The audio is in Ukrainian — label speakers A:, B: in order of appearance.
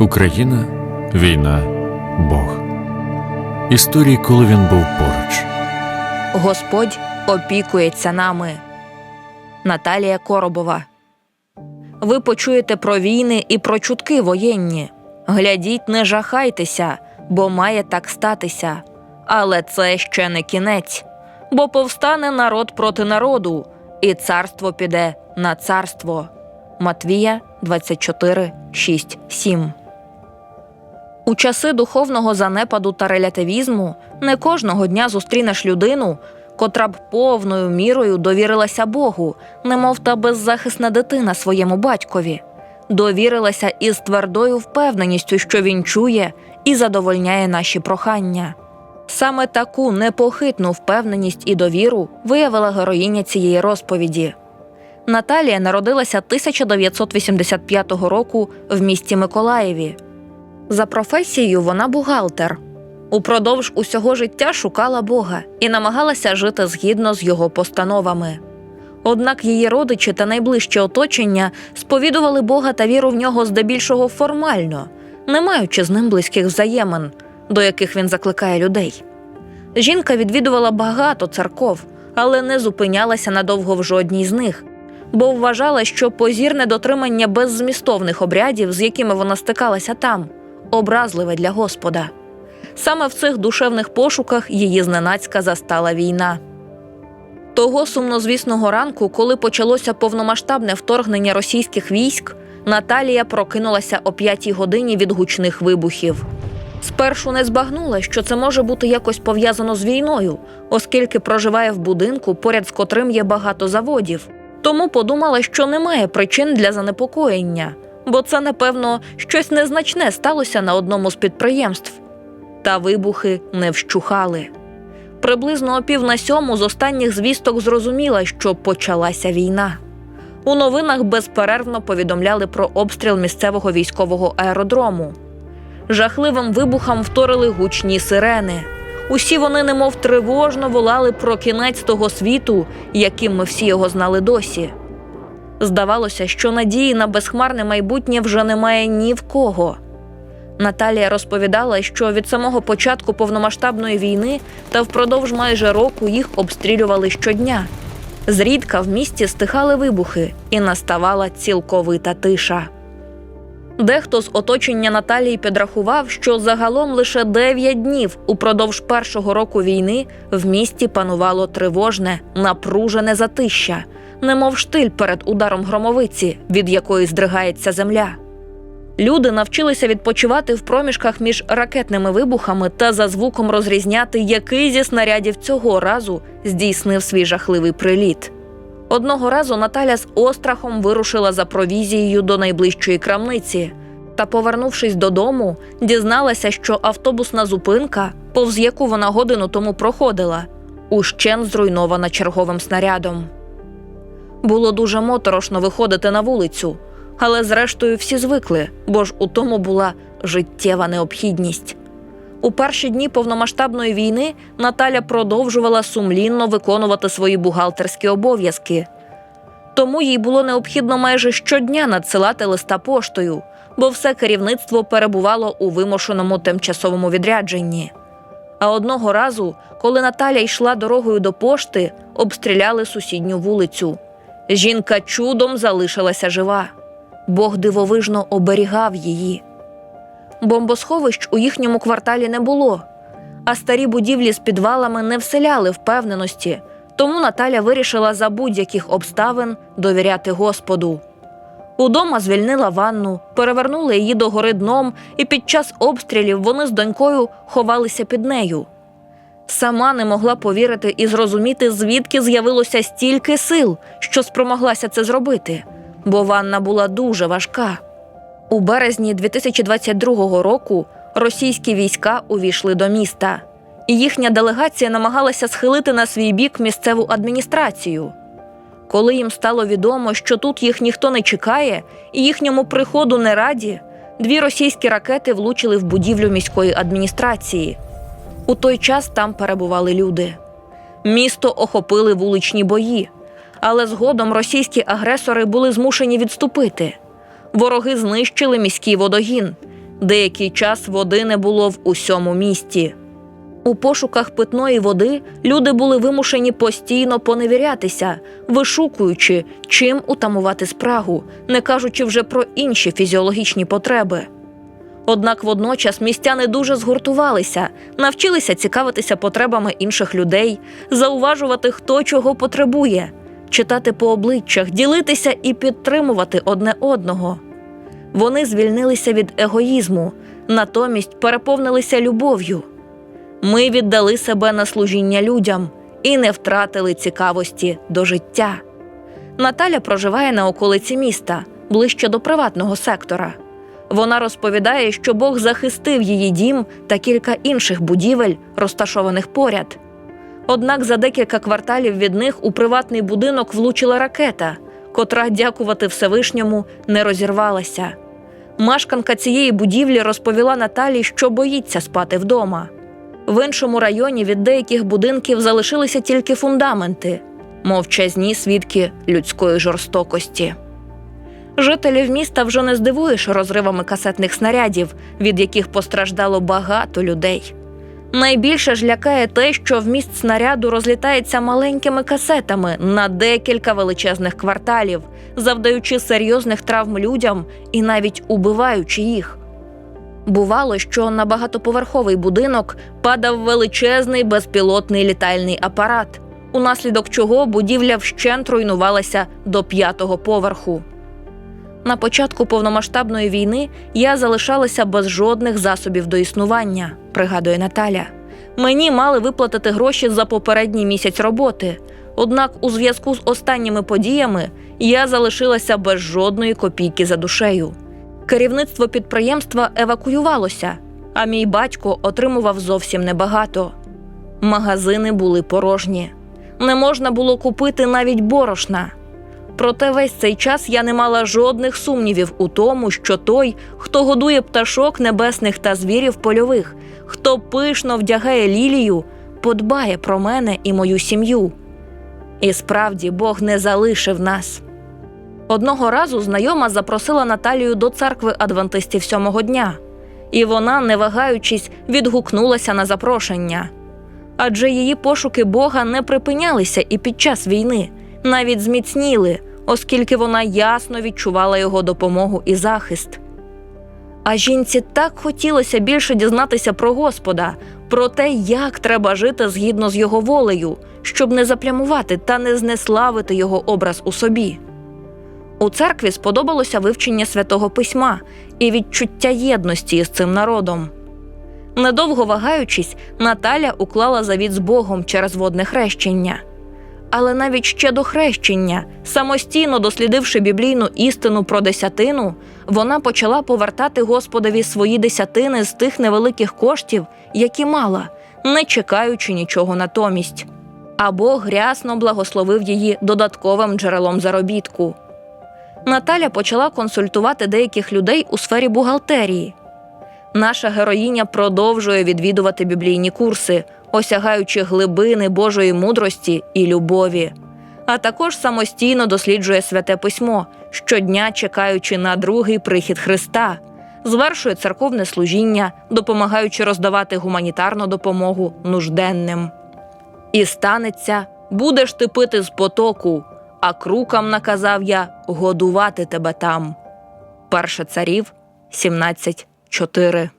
A: Україна, війна, Бог. Історії, коли він був поруч.
B: Господь опікується нами. Наталія Коробова. Ви почуєте про війни і про чутки воєнні. Глядіть, не жахайтеся, бо має так статися. Але це ще не кінець, бо повстане народ проти народу, і царство піде на царство. Матвія 24, 6, 7 у часи духовного занепаду та релятивізму не кожного дня зустрінеш людину, котра б повною мірою довірилася Богу, немов та беззахисна дитина своєму батькові, довірилася із твердою впевненістю, що він чує і задовольняє наші прохання. Саме таку непохитну впевненість і довіру виявила героїня цієї розповіді. Наталія народилася 1985 року в місті Миколаєві. За професією вона бухгалтер. Упродовж усього життя шукала Бога і намагалася жити згідно з його постановами. Однак її родичі та найближче оточення сповідували Бога та віру в нього здебільшого формально, не маючи з ним близьких взаємин, до яких він закликає людей. Жінка відвідувала багато церков, але не зупинялася надовго в жодній з них, бо вважала, що позірне дотримання беззмістовних обрядів, з якими вона стикалася там, образливе для Господа. Саме в цих душевних пошуках її зненацька застала війна. Того сумнозвісного ранку, коли почалося повномасштабне вторгнення російських військ, Наталія прокинулася о п'ятій годині від гучних вибухів. Спершу не збагнула, що це може бути якось пов'язано з війною, оскільки проживає в будинку, поряд з котрим є багато заводів. Тому подумала, що немає причин для занепокоєння, бо це, напевно, щось незначне сталося на одному з підприємств. Та вибухи не вщухали. Приблизно о пів на сьому з останніх звісток зрозуміла, що почалася війна. У новинах безперервно повідомляли про обстріл місцевого військового аеродрому. Жахливим вибухам вторили гучні сирени. Усі вони, немов тривожно волали про кінець того світу, яким ми всі його знали досі. Здавалося, що надії на безхмарне майбутнє вже немає ні в кого. Наталія розповідала, що від самого початку повномасштабної війни та впродовж майже року їх обстрілювали щодня. Зрідка в місті стихали вибухи, і наставала цілковита тиша. Дехто з оточення Наталії підрахував, що загалом лише 9 днів упродовж першого року війни в місті панувало тривожне, напружене затища, немов штиль перед ударом громовиці, від якої здригається земля. Люди навчилися відпочивати в проміжках між ракетними вибухами та за звуком розрізняти, який зі снарядів цього разу здійснив свій жахливий приліт. Одного разу Наталя з острахом вирушила за провізією до найближчої крамниці. Та, повернувшись додому, дізналася, що автобусна зупинка, повз яку вона годину тому проходила, ущен зруйнована черговим снарядом. Було дуже моторошно виходити на вулицю, але зрештою всі звикли, бо ж у тому була життєва необхідність. У перші дні повномасштабної війни Наталя продовжувала сумлінно виконувати свої бухгалтерські обов'язки. Тому їй було необхідно майже щодня надсилати листа поштою, бо все керівництво перебувало у вимушеному тимчасовому відрядженні. А одного разу, коли Наталя йшла дорогою до пошти, обстріляли сусідню вулицю. Жінка чудом залишилася жива. Бог дивовижно оберігав її. Бомбосховищ у їхньому кварталі не було, а старі будівлі з підвалами не вселяли впевненості, тому Наталя вирішила за будь-яких обставин довіряти Господу. Удома звільнила ванну, перевернула її догори дном, і під час обстрілів вони з донькою ховалися під нею. Сама не могла повірити і зрозуміти, звідки з'явилося стільки сил, що спромоглася це зробити, бо ванна була дуже важка. У березні 2022 року російські війська увійшли до міста, і їхня делегація намагалася схилити на свій бік місцеву адміністрацію. Коли їм стало відомо, що тут їх ніхто не чекає і їхньому приходу не раді, дві російські ракети влучили в будівлю міської адміністрації. У той час там перебували люди. Місто охопили вуличні бої, але згодом російські агресори були змушені відступити. Вороги знищили міський водогін. Деякий час води не було в усьому місті. У пошуках питної води люди були вимушені постійно поневірятися, вишукуючи, чим утамувати спрагу, не кажучи вже про інші фізіологічні потреби. Однак водночас містяни дуже згуртувалися, навчилися цікавитися потребами інших людей, зауважувати, хто чого потребує, читати по обличчях, ділитися і підтримувати одне одного. Вони звільнилися від егоїзму, натомість переповнилися любов'ю. Ми віддали себе на служіння людям і не втратили цікавості до життя. Наталя проживає на околиці міста, ближче до приватного сектора. Вона розповідає, що Бог захистив її дім та кілька інших будівель, розташованих поряд. Однак за декілька кварталів від них у приватний будинок влучила ракета, котра, дякувати Всевишньому, не розірвалася. Мешканка цієї будівлі розповіла Наталі, що боїться спати вдома. В іншому районі від деяких будинків залишилися тільки фундаменти, мовчазні свідки людської жорстокості. Жителів міста вже не здивуєш розривами касетних снарядів, від яких постраждало багато людей. Найбільше ж лякає те, що вміст снаряду розлітається маленькими касетами на декілька величезних кварталів, завдаючи серйозних травм людям і навіть убиваючи їх. Бувало, що на багатоповерховий будинок падав величезний безпілотний літальний апарат, унаслідок чого будівля вщент руйнувалася до п'ятого поверху. На початку повномасштабної війни я залишалася без жодних засобів до існування, пригадує Наталя. Мені мали виплатити гроші за попередній місяць роботи. Однак, у зв'язку з останніми подіями я залишилася без жодної копійки за душею. Керівництво підприємства евакуювалося, а мій батько отримував зовсім небагато. Магазини були порожні. Не можна було купити навіть борошна. Проте весь цей час я не мала жодних сумнівів у тому, що той, хто годує пташок небесних та звірів польових, хто пишно вдягає лілію, подбає про мене і мою сім'ю. І справді Бог не залишив нас. Одного разу знайома запросила Наталію до церкви адвентистів сьомого дня, і вона, не вагаючись, відгукнулася на запрошення. Адже її пошуки Бога не припинялися і під час війни, навіть зміцніли, оскільки вона ясно відчувала його допомогу і захист. А жінці так хотілося більше дізнатися про Господа, про те, як треба жити згідно з його волею, щоб не заплямувати та не знеславити його образ у собі. У церкві сподобалося вивчення святого письма і відчуття єдності із цим народом. Недовго вагаючись, Наталя уклала завіт з Богом через водне хрещення. Але навіть ще до хрещення, самостійно дослідивши біблійну істину про десятину, вона почала повертати Господові свої десятини з тих невеликих коштів, які мала, не чекаючи нічого натомість. А Бог рясно благословив її додатковим джерелом заробітку. Наталя почала консультувати деяких людей у сфері бухгалтерії. Наша героїня продовжує відвідувати біблійні курси, осягаючи глибини Божої мудрості і любові, а також самостійно досліджує святе письмо, щодня чекаючи на другий прихід Христа, звершує церковне служіння, допомагаючи роздавати гуманітарну допомогу нужденним. І станеться, будеш ти пити з потоку, а крукам наказав я годувати тебе там. Перше царів 17.4